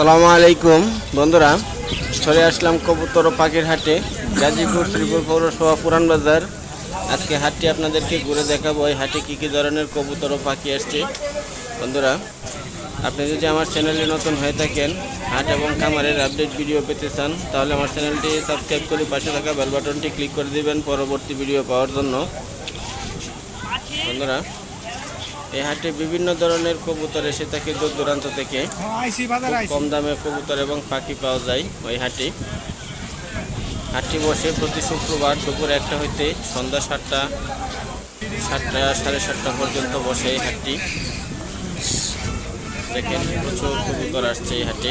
আসসালামু আলাইকুম, বন্ধুরা। চলে আসলাম কবুতর পাখির হাটে। গাজীপুর শ্রীপুর পৌরসভা পুরান বাজার। আজকে হাটটি আপনাদেরকে ঘুরে দেখাবো, এই হাটে কী কী ধরনের কবুতর পাখি আসছে। বন্ধুরা, আপনি যদি আমার চ্যানেলে নতুন হয়ে থাকেন, হাট এবং খামারের আপডেট ভিডিও পেতে চান, তাহলে আমার চ্যানেলটি সাবস্ক্রাইব করে পাশে থাকা বেল বাটনটি ক্লিক করে দিবেন পরবর্তী ভিডিও পাওয়ার জন্য। বন্ধুরা এই হাটে বিভিন্ন ধরনের কবুতর এসে থাকে দূর দূরান্ত থেকে। কম দামে কবুতর এবং পাখি পাওয়া যায় ওই হাটে। হাটটি বসে প্রতি শুক্রবার দুপুর একটা হইতে সন্ধ্যা সাতটা সাতটা সাড়ে সাতটা পর্যন্ত বসে এই হাটটি। দেখেন প্রচুর কবুতর আসছে এই হাটে।